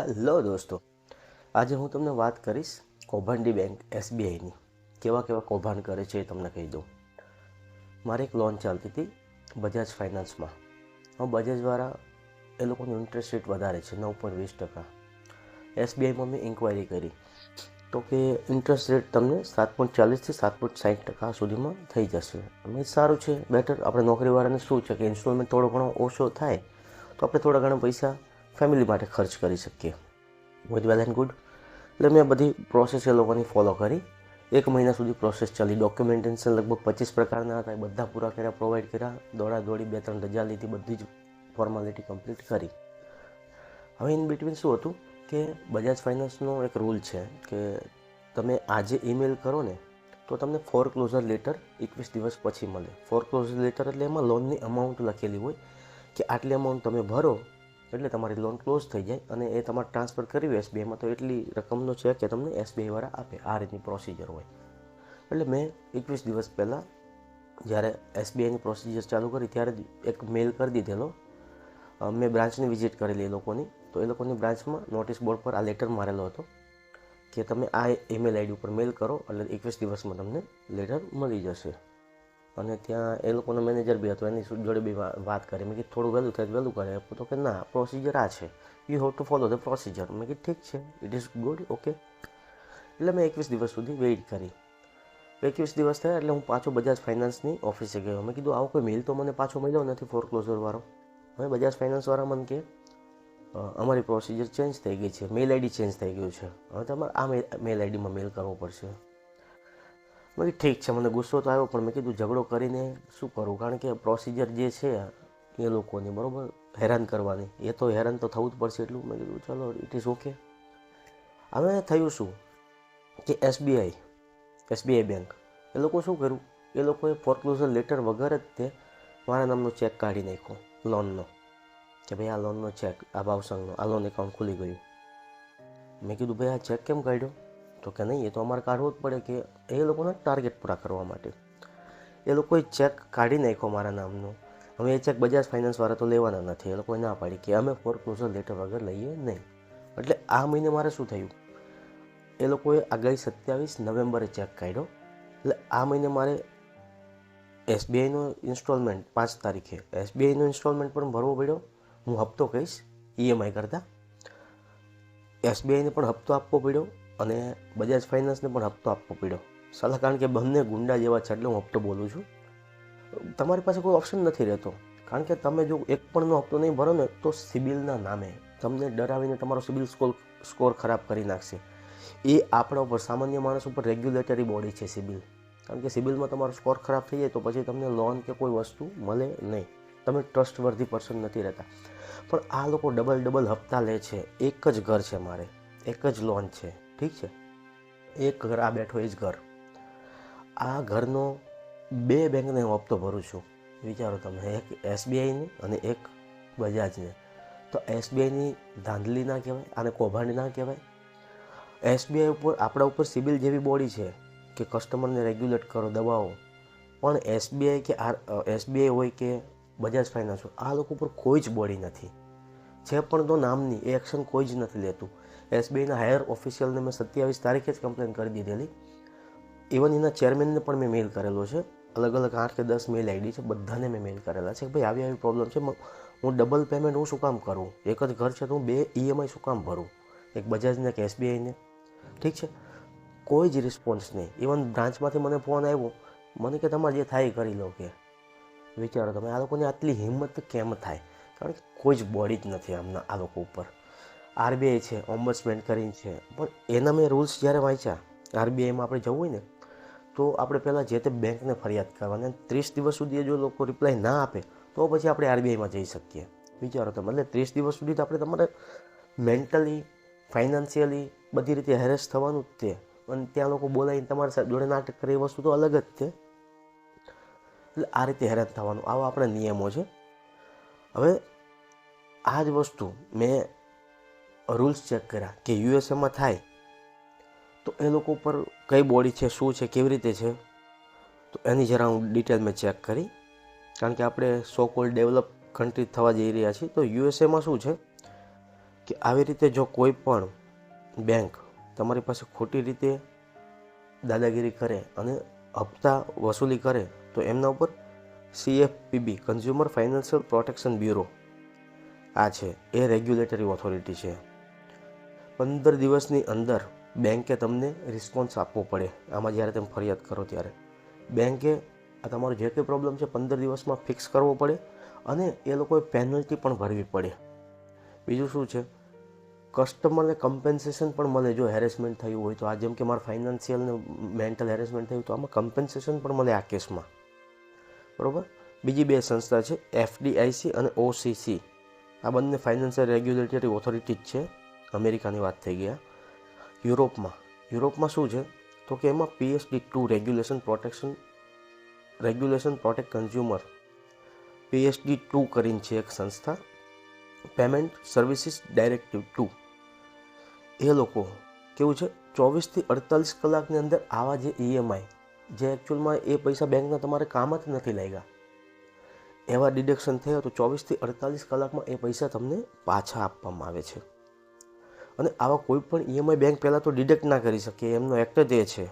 Hello દોસ્તો. આજે હું તમને વાત કરીશ કૌભાંડી બેંક એસબીઆઈની. કેવા કેવા કૌભાંડ કરે છે એ તમને કહી દઉં. મારે એક લોન ચાલતી હતી બજાજ ફાઇનાન્સમાં. હું બજાજવાળા એ લોકોનું ઇન્ટરેસ્ટ રેટ વધારે છે, નવ પોઈન્ટ વીસ ટકા. એસબીઆઈમાં મેં ઇન્ક્વાયરી કરી તો કે ઇન્ટરેસ્ટ રેટ તમને સાત પોઈન્ટ ચાલીસથી સાત પોઈન્ટ સાઠ ટકા સુધીમાં થઈ જશે. અમે સારું છે, બેટર. આપણે નોકરીવાળાને શું છે કે ઇન્સ્ટોલમેન્ટ થોડો ઘણો ઓછો થાય, તો આપણે થોડા ઘણા પૈસા ફેમિલી માટે ખર્ચ કરી શકીએ. વિથ વેલ એન્ડ ગુડ એટલે મેં બધી પ્રોસેસ એ લોકોની ફોલો કરી. એક મહિના સુધી પ્રોસેસ ચાલી. ડોક્યુમેન્ટેશન લગભગ પચીસ પ્રકારના હતા. એ બધા પૂરા કર્યા પ્રોવાઈડ કર્યા. દોડા દોડી બે ત્રણ રજા લીધી, બધી જ ફોર્માલિટી કમ્પ્લીટ કરી. હવે ઇન બિટવીન શું હતું કે બજાજ ફાઇનાન્સનો એક રૂલ છે કે તમે આજે ઈમેલ કરો ને, તો તમને ફોર ક્લોઝર લેટર એકવીસ દિવસ પછી મળે. ફોર ક્લોઝર લેટર એટલે એમાં લોનની અમાઉન્ટ લખેલી હોય કે આટલી અમાઉન્ટ તમે ભરો એટલે તમારી લોન ક્લોઝ થઈ જાય અને એ તમારે ટ્રાન્સફર કર્યું એસબીઆઈમાં તો એટલી રકમનો છે કે તમને એસબીઆઈ વાળા આપે આ રીતની પ્રોસિજર હોય. એટલે મેં એકવીસ દિવસ પહેલાં જ્યારે એસબીઆઈની પ્રોસિજર ચાલુ કરી ત્યારે એક મેલ કરી દીધેલો. મેં બ્રાન્ચની વિઝિટ કરેલી એ લોકોની. તો એ લોકોની બ્રાન્ચમાં નોટિસ બોર્ડ પર આ લેટર મારેલો હતો કે તમે આ ઈમેલ આઈડી ઉપર મેલ કરો એટલે એકવીસ દિવસમાં તમને લેટર મળી જશે. અને ત્યાં એ લોકોનો મેનેજર બી હતો, એની જોડે બી વાત કરી. મેં કીધું, થોડું વહેલું થાય વહેલું કરે. તો કે ના પ્રોસિજર આ છે. You have to follow the procedure મેં કીધું, ઠીક છે. ઇટ ઇઝ ગુડ ઓકે એટલે મેં એકવીસ દિવસ સુધી વેઇટ કરી. એકવીસ દિવસ થયા એટલે હું પાછો બજાજ ફાઇનાન્સની ઓફિસે ગયો. મેં કીધું, આવો કોઈ મેલ તો મને પાછો મળ્યો નથી ફોર ક્લોઝરવાળો હવે બજાજ ફાઇનાન્સવાળા મને કે અમારી પ્રોસિજર ચેન્જ થઈ ગઈ છે. મેલ આઈડી ચેન્જ થઈ ગયું છે. હવે તમારે આ મેલ આઈડીમાં મેલ કરવો પડશે. કીધું ઠીક છે, મને ગુસ્સો તો આવ્યો, પણ મેં કીધું ઝઘડો કરીને શું કરું? કારણ કે પ્રોસિજર જે છે એ લોકોની, બરાબર? હેરાન કરવાની. એ તો હેરાન તો થવું જ પડશે એટલું મેં કીધું, ચલો ઇટ ઇઝ ઓકે હવે થયું શું? કે એસબીઆઈ એસબીઆઈ બેંક એ લોકો શું કર્યું? એ લોકોએ ફોરક્લોઝર લેટર વગર જ તે મારા નામનો ચેક કાઢી નાખ્યો લોનનો કે ભાઈ, આ લોનનો ચેક આ ભાવસંગનો, આ લોન એકાઉન્ટ ખુલી ગયું. મેં કીધું, ભાઈ, આ ચેક કેમ કાઢ્યો? તો કે નહીં, એ તો અમારે કાઢવો જ પડે કે એ લોકોના ટાર્ગેટ પૂરા કરવા માટે. એ લોકોએ ચેક કાઢી નાખ્યો મારા નામનો. હવે એ ચેક બજાજ ફાઇનાન્સવાળા તો લેવાના નથી, એ લોકોએ ના પાડી કે અમે ફોરક્લોઝર લેટર વગર લઈએ નહીં. એટલે આ મહિને મારે શું થયું? એ લોકોએ આગાહી સત્યાવીસ નવેમ્બરે ચેક કાઢ્યો. એટલે આ મહિને મારે એસબીઆઈનો ઇન્સ્ટોલમેન્ટ પાંચ તારીખે. એસબીઆઈનો ઇન્સ્ટોલમેન્ટ પણ ભરવો પડ્યો. હું હપ્તો કહીશ ઈએમઆઈ કરતાં. એસબીઆઈને પણ હપ્તો આપવો પડ્યો. અને બજાજ ફાઇનાન્સને પણ હપ્તો આપવો પડ્યો. સલાહ કારણ કે બંને ગુંડા જેવા છે એટલે હું હપ્તો બોલું છું. તમારી પાસે કોઈ ઓપ્શન નથી રહેતો. કારણ કે તમે જો એક પણનો હપ્તો નહીં ભરો ને, તો સિબિલના નામે તમને ડરાવીને તમારો સિબિલ સ્કોર સ્કોર ખરાબ કરી નાખશે. એ આપણા ઉપર, સામાન્ય માણસ ઉપર રેગ્યુલેટરી બોડી છે સિબિલ. કારણ કે સિબિલમાં તમારો સ્કોર ખરાબ થઈ જાય તો પછી તમને લોન કે કોઈ વસ્તુ મળે નહીં. તમે ટ્રસ્ટવર્ધી પર્સન નથી રહેતા. પણ આ લોકો ડબલ ડબલ હપ્તા લે છે. એક જ ઘર છે મારે. એક જ લોન છે. ઠીક છે? એક ઘર આ બેઠો એ જ ઘર. આ ઘરનો બે બેંકને હું હપ્તો ભરું છું. વિચારો તમે, એક એસબીઆઈની અને એક બજાજને. તો એસબીઆઈની ધાંધલી ના કહેવાય આને કૌભાંડ ના કહેવાય. એસબીઆઈ ઉપર, આપણા ઉપર સિબિલ જેવી બોડી છે કે કસ્ટમરને રેગ્યુલેટ કરો, દબાવો. પણ એસબીઆઈ કે આર એસબીઆઈ હોય કે બજાજ ફાઇનાન્સ હોય, આ લોકો ઉપર કોઈ જ બોડી નથી. છે પણ તો નામની, એ એક્શન કોઈ જ નથી લેતું. એસબીઆઈના હાયર ઓફિશિયલને મેં સત્યાવીસ તારીખે જ કમ્પ્લેન કરી દીધેલી. ઇવન એના ચેરમેનને પણ મેં મેલ કરેલો છે. અલગ અલગ આઠ કે દસ મેલ આઈડી છે, બધાને મેં મેલ કરેલા છે કે ભાઈ આવી આવી પ્રોબ્લેમ છે હું ડબલ પેમેન્ટ હું શું કામ કરું? એક જ ઘર છે તો હું બે ઈએમઆઈ શું કામ ભરું? એક બજાજને કે એસબીઆઈને. ઠીક છે? કોઈ જ રિસ્પોન્સ નહીં. ઇવન બ્રાન્ચમાંથી મને ફોન આવ્યો. મને કે તમારે જે થાય એ કરી લો કે. વિચારો તમે, આ લોકોની આટલી હિંમત કેમ થાય? કારણ કે કોઈ જ બોડી જ નથી આમના, આ લોકો ઉપર. આરબીઆઈ છે ઓમ્બર્સમેન્ટ કરીને છે. પણ એના મેં રૂલ્સ જ્યારે વાંચ્યા, આરબીઆઈમાં આપણે જવું હોય ને, તો આપણે પહેલાં જે તે બેંકને ફરિયાદ કરવાની ત્રીસ દિવસ સુધી જો લોકો રિપ્લાય ના આપે, તો પછી આપણે આરબીઆઈમાં જઈ શકીએ. વિચારો તમે, એટલે ત્રીસ દિવસ સુધી તો આપણે તમારે મેન્ટલી ફાઇનાન્શિયલી બધી રીતે હેરેસ થવાનું જ તે. અને ત્યાં લોકો બોલાવીને તમારી જોડે નાટક કરે એ વસ્તુ તો અલગ જ છે. એટલે આ રીતે હેરાન થવાનું, આવા આપણા નિયમો છે. હવે આ જ વસ્તુ મેં રૂલ્સ ચેક કર્યા કે યુએસએમાં થાય, તો એ લોકો ઉપર કઈ બોડી છે, શું છે, કેવી રીતે છે, તો એની જરા હું ડિટેલ મેં ચેક કરી. કારણ કે આપણે સો કોલ ડેવલપ કન્ટ્રી થવા જઈ રહ્યા છીએ, તો યુએસએમાં શું છે કે આવી રીતે જો કોઈ પણ બેંક તમારી પાસે ખોટી રીતે દાદાગીરી કરે અને હપ્તા વસૂલી કરે, તો એમના ઉપર CFPB consumer financial protection bureau આ છે, એ રેગ્યુલેટરી ઓથોરિટી છે. પંદર દિવસની અંદર બેંકે તમને રિસ્પોન્સ આપવો પડે. આમાં જ્યારે તમે ફરિયાદ કરો ત્યારે. બેંકે આ તમારો જે કંઈ પ્રોબ્લેમ છે પંદર દિવસમાં ફિક્સ કરવો પડે અને એ લોકોએ પેનલ્ટી પણ ભરવી પડે. બીજું શું છે? કસ્ટમરને કમ્પેન્સેશન પણ મળે જો હેરેસમેન્ટ થયું હોય તો. આ જેમ કે મારે ફાઇનાન્શિયલ ને મેન્ટલ હેરેસમેન્ટ થયું તો આમાં કમ્પેન્સેશન પણ મળે આ કેસમાં. બરાબર? બીજી બે સંસ્થા છે એફડીઆઈસી અને ઓસીસી આ બંને ફાઇનાન્શિયલ રેગ્યુલેટરી ઓથોરિટી જ છે. અમેરિકાની વાત થઈ ગયા. યુરોપમાં યુરોપમાં શું છે? તો કે એમાં PSD two regulation protection regulation protect consumer PSD two કરીને છે એક સંસ્થા પેમેન્ટ સર્વિસીસ ડાયરેક્ટિવ ટુ એ લોકો કેવું છે? ચોવીસથી અડતાલીસ કલાકની અંદર આવા જે ઈએમઆઈ જે એકચ્યુઅલમાં એ પૈસા બેંકના તમારે કામ જ નથી લાગ્યા. એવા ડિડક્શન થયા તો ચોવીસથી અડતાલીસ કલાકમાં એ પૈસા તમને પાછા આપવામાં આવે છે. અને આવા કોઈ પણ ઈએમઆઈ બેંક પહેલાં તો ડિડક્ટ ના કરી શકે, એમનો એક્ટ જ એ છે.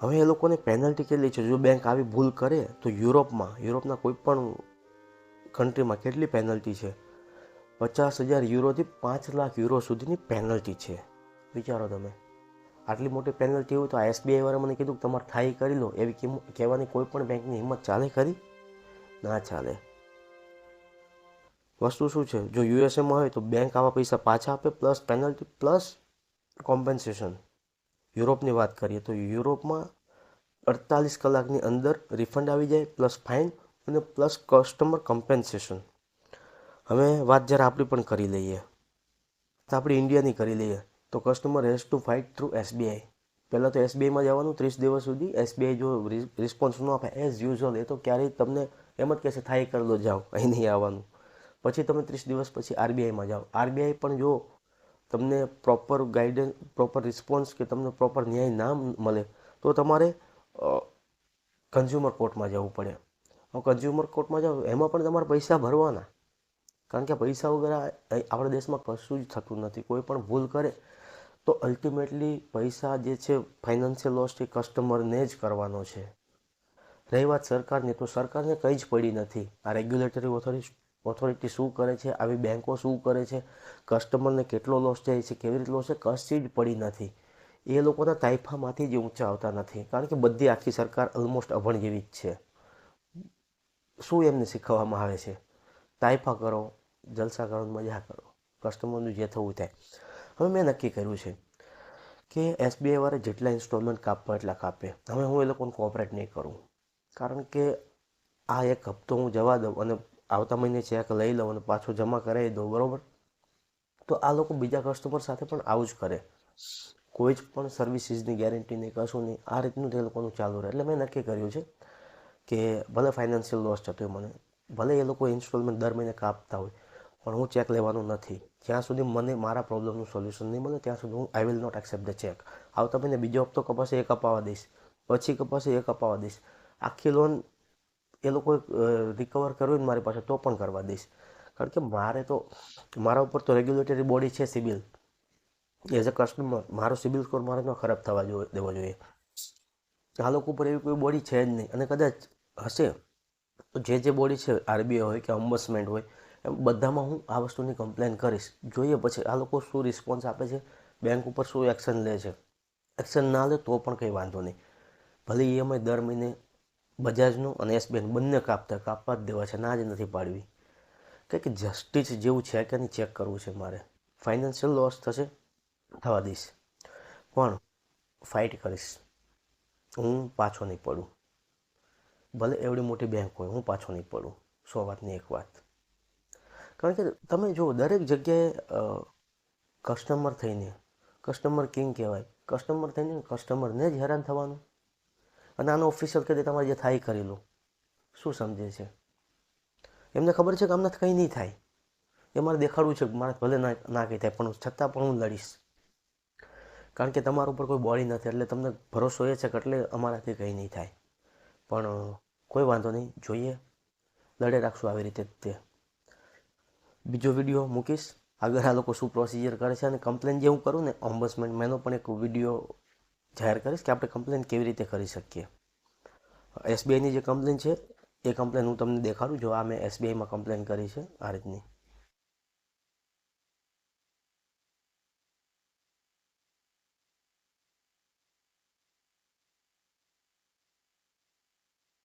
હવે એ લોકોને પેનલ્ટી કેટલી છે? જો બેંક આવી ભૂલ કરે, તો યુરોપમાં, યુરોપના કોઈ પણ કન્ટ્રીમાં કેટલી પેનલ્ટી છે? પચાસ હજાર યુરોથી પાંચ લાખ યુરો સુધીની પેનલ્ટી છે. વિચારો તમે. આટલી મોટી પેનલ્ટી હોય તો આ એસબીઆઈ વાળા મને કીધું કે તમારે થાય કરી લો. એવી કહેવાની કોઈ પણ બેંકની હિંમત ચાલે ખરી? ના ચાલે. વસ્તુ શું છે? જો યુએસએમાં હોય તો બેંક આવા પૈસા પાછા આપે પ્લસ પેનલ્ટી પ્લસ કોમ્પન્સેશન યુરોપની વાત કરીએ તો યુરોપમાં અડતાલીસ કલાકની અંદર રિફંડ આવી જાય પ્લસ ફાઇન અને પ્લસ કસ્ટમર કમ્પેન્સેશન હવે વાત જ્યારે આપણી પણ કરી લઈએ. તો આપણે ઇન્ડિયાની કરી લઈએ. તો customer has to fight through SBI પહેલાં તો એસબીઆઈમાં જવાનું, ત્રીસ દિવસ સુધી એસબીઆઈ જો રિસ્પોન્સ ન આપે એઝ યુઝ્યુઅલ એ તો ક્યારેય તમને એમ જ કહેશે થાય કરી લો, જાઓ, અહીં નહીં આવવાનું. પછી તમે ત્રીસ દિવસ પછી આરબીઆઈમાં જાઓ. આરબીઆઈ પણ જો તમને પ્રોપર ગાઈડન્સ પ્રોપર રિસ્પોન્સ કે તમને પ્રોપર ન્યાય ના મળે, તો તમારે કન્ઝ્યુમર કોર્ટમાં જવું પડે. હવે કન્ઝ્યુમર કોર્ટમાં જાઓ, એમાં પણ તમારે પૈસા ભરવાના. કારણ કે પૈસા વગર આપણા દેશમાં કશું જ થતું નથી. કોઈ પણ ભૂલ કરે, તો અલ્ટિમેટલી પૈસા જે છે ફાઇનાન્શિયલ લોસ એ કસ્ટમરને જ કરવાનો છે. રહી વાત સરકારની, તો સરકારને કંઈ જ પડી નથી. આ રેગ્યુલેટરી ઓથોરિટી ઓથોરિટી શું કરે છે, આવી બેન્કો શું કરે છે કસ્ટમરને કેટલો લોસ જાય છે, કેવી રીતે લોસ છે, કશી જ પડી નથી. એ લોકોના તાઇફામાંથી જ ઊંચા આવતા નથી. કારણ કે બધી આખી સરકાર ઓલમોસ્ટ અભણ જેવી જ છે. શું એમને શીખવવામાં આવે છે? તાઇફા કરો, જલસા કરો મજા કરો. કસ્ટમરનું જે થવું થાય. હવે મેં નક્કી કર્યું છે કે એસબીઆઈ વાળા જેટલા ઇન્સ્ટોલમેન્ટ કાપવા એટલા કાપે. હવે હું એ લોકોને કોઓપરેટ નહીં કરું. કારણ કે આ એક હપ્તો હું જવા દઉં અને આવતા મહિને ચેક લઈ લઉં અને પાછું જમા કરાવી દઉં, બરાબર? તો આ લોકો બીજા કસ્ટમર સાથે પણ આવું જ કરે. કોઈ જ પણ સર્વિસીસની ગેરંટી નહીં કશું નહીં. આ રીતનું તે લોકોનું ચાલુ રહે. એટલે મેં નક્કી કર્યું છે કે ભલે ફાઇનાન્શિયલ લોસ થતો હોય, મને ભલે એ લોકો ઇન્સ્ટોલમેન્ટ દર મહિને કાપતા હોય, પણ હું ચેક લેવાનું નથી. જ્યાં સુધી મને મારા પ્રોબ્લેમનું સોલ્યુશન નહીં મળે, ત્યાં સુધી હું I will not accept the cheque આવતા મહિને બીજો હપ્તો કપાસે એ કપાવા દઈશ. પછી કપાસે એ કપાવા દઈશ. આખી લોન એ લોકો રિકવર કર્યું ને મારી પાસે તો પણ કરવા દઈશ. કારણ કે મારે તો, મારા ઉપર તો રેગ્યુલેટરી બોડી છે સિબિલ એઝ અ કસ્ટમર મારો સિબિલ સ્કોર મારે ન ખરાબ થવા જોઈએ દેવો જોઈએ. આ લોકો ઉપર એવી કોઈ બોડી છે જ નહીં. અને કદાચ હશે, તો જે જે બોડી છે આરબીઆઈ હોય કે અમ્બસમેન્ટ હોય, એમ બધામાં હું આ વસ્તુની કમ્પ્લેન કરીશ. જોઈએ પછી આ લોકો શું રિસ્પોન્સ આપે છે બેંક ઉપર શું એક્શન લે છે. એક્શન ના લે તો પણ કંઈ વાંધો નહીં. ભલે ઈએમઆઈ દર મહિને બજાજનું અને એસબીઆઈ બંને કાપતા કાપવા જ દેવા છે ના જ નથી પાડવી. કંઈક જસ્ટિસ જેવું છે કે નહીં ચેક કરવું છે મારે. ફાઇનાન્શિયલ લોસ થશે, થવા દઈશ. પણ ફાઇટ કરીશ. હું પાછો નહીં પડું. ભલે એવડી મોટી બેંક હોય, હું પાછો નહીં પડું. સો વાતની એક વાત. કારણ કે તમે જુઓ, દરેક જગ્યાએ કસ્ટમર થઈને કસ્ટમર કિંગ કહેવાય. કસ્ટમર થઈને કસ્ટમરને જ હેરાન થવાનું. અને આનો ઓફિશિયલ કહે તમારે જે થાય કરી લો. શું સમજે છે? એમને ખબર છે કે આમનાથી કંઈ નહીં થાય. એ મારે દેખાડવું છે મારે ભલે ના ના કંઈ થાય, પણ છતાં પણ હું લડીશ. કારણ કે તમારા ઉપર કોઈ બોડી નથી એટલે તમને ભરોસો એ છે કે એટલે અમારાથી કંઈ નહીં થાય. પણ, કોઈ વાંધો નહીં, જોઈએ. લડે રાખશું આવી રીતે તે. બીજો વીડિયો મૂકીશ. આગળ આ લોકો શું પ્રોસિજર કરે છે અને કમ્પ્લેન જે હું કરું ને ઓમ્બસમેન્ટ મેનો પણ એક વીડિયો જાહેર કરીશ કે આપણે કમ્પ્લેન કેવી રીતે કરી શકીએ. એસબીઆઈની જે કમ્પ્લેન છે, એ કમ્પ્લેન હું તમને દેખાડું જો આ મેં એસબીઆઈમાં કમ્પ્લેન કરી છે, આ રીતની.